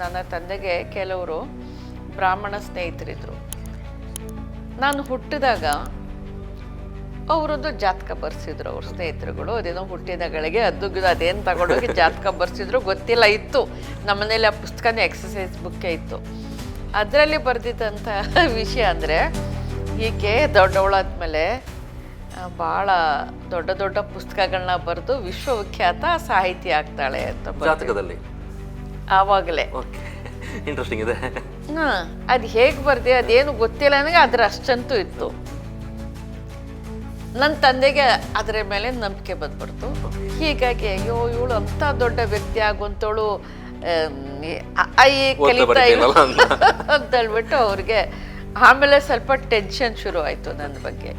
ನನ್ನ ತಂದೆಗೆ ಕೆಲವರು ಬ್ರಾಹ್ಮಣ ಸ್ನೇಹಿತರಿದ್ದರು ನಾನು ಹುಟ್ಟಿದಾಗ ಅವರದ್ದು ಜಾತಕ ಬರ್ಸಿದ್ರು, ಅವ್ರ ಸ್ನೇಹಿತರುಗಳು. ಅದೇನೋ ಹುಟ್ಟಿದಗಳಿಗೆ ಅದು ಅದೇನು ತಗೊಂಡೋಗಿ ಜಾತಕ ಬರ್ಸಿದ್ರು, ಗೊತ್ತಿಲ್ಲ, ಇತ್ತು. ನಮ್ಮನೇಲಿ ಆ ಪುಸ್ತಕನೇ ಎಕ್ಸಸೈಸ್ ಬುಕ್ಕೇ ಇತ್ತು. ಅದರಲ್ಲಿ ಬರೆದಿದ್ದಂಥ ವಿಷಯ ಅಂದರೆ, ಈಕೆ ದೊಡ್ಡವಳಾದ್ಮೇಲೆ ಭಾಳ ದೊಡ್ಡ ದೊಡ್ಡ ಪುಸ್ತಕಗಳನ್ನ ಬರೆದು ವಿಶ್ವವಿಖ್ಯಾತ ಸಾಹಿತಿ ಆಗ್ತಾಳೆ ಅಂತ. ಜಾತಕದಲ್ಲಿ? ಆವಾಗಲೇ. ಓಕೆ ಇಂಟ್ರೆಸ್ಟಿಂಗ್ ಇದೆ. ಹಾಂ ಅದು ಹೇಗೆ ಬರ್ದೆ ಅದೇನು ಗೊತ್ತಿಲ್ಲ. ನನಗೆ ಅದ್ರ ಅಷ್ಟಂತೂ ಇತ್ತು. ನನ್ನ ತಂದೆಗೆ ಅದರ ಮೇಲೆ ನಂಬಿಕೆ ಬಂದ್ಬಿಡ್ತು. ಹೀಗಾಗಿ ಅಯ್ಯೋ ಇವಳು ಅಂಥ ದೊಡ್ಡ ವ್ಯಕ್ತಿ ಆಗುವಂಥವಳು ಐ ಕಲಿತಾ ಇಲ್ಲ. ಅಂತ ಹೇಳ್ಬಿಟ್ಟು ಅವ್ರಿಗೆ ಆಮೇಲೆ ಸ್ವಲ್ಪ ಟೆನ್ಷನ್ ಶುರು ಆಯಿತು ನನ್ನ ಬಗ್ಗೆ.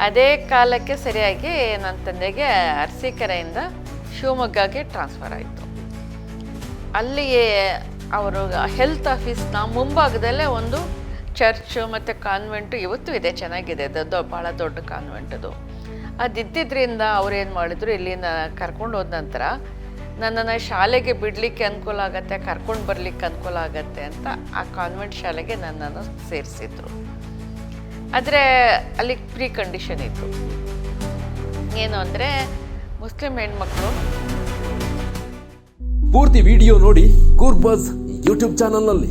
ಅದೇ ಕಾಲಕ್ಕೆ ಸರಿಯಾಗಿ ನನ್ನ ತಂದೆಗೆ ಅರಸೀಕೆರೆಯಿಂದ ಶಿವಮೊಗ್ಗಗೆ ಟ್ರಾನ್ಸ್ಫರ್ ಆಯಿತು. ಅಲ್ಲಿ ಅವರು ಹೆಲ್ತ್ ಆಫೀಸ್ನ ಮುಂಭಾಗದಲ್ಲೇ ಒಂದು ಚರ್ಚ್ ಮತ್ತು ಕಾನ್ವೆಂಟು ಇವತ್ತು ಇದೆ, ಚೆನ್ನಾಗಿದೆ. ಅದು ಭಾಳ ದೊಡ್ಡ ಕಾನ್ವೆಂಟ್ ಅದು. ಅದಿದ್ದಿದ್ರಿಂದ ಅವ್ರೇನು ಮಾಡಿದ್ರು, ಇಲ್ಲಿನ ಕರ್ಕೊಂಡು ಹೋದ ನಂತರ ನನ್ನನ್ನು ಶಾಲೆಗೆ ಬಿಡಲಿಕ್ಕೆ ಅನುಕೂಲ ಆಗತ್ತೆ, ಕರ್ಕೊಂಡು ಬರಲಿಕ್ಕೆ ಅನುಕೂಲ ಆಗತ್ತೆ ಅಂತ ಆ ಕಾನ್ವೆಂಟ್ ಶಾಲೆಗೆ ನನ್ನನ್ನು ಸೇರಿಸಿದ್ರು. ಆದರೆ ಅಲ್ಲಿ ಪ್ರೀ ಕಂಡೀಷನ್ ಇತ್ತು. ಏನು ಅಂದರೆ, ಮುಸ್ಲಿಂ ಹೆಣ್ಮಕ್ಳು ಪೂರ್ತಿ ವಿಡಿಯೋ ನೋಡಿ ಕೂರ್ಬಸ್ ಯೂಟ್ಯೂಬ್ ಚಾನಲ್ನಲ್ಲಿ.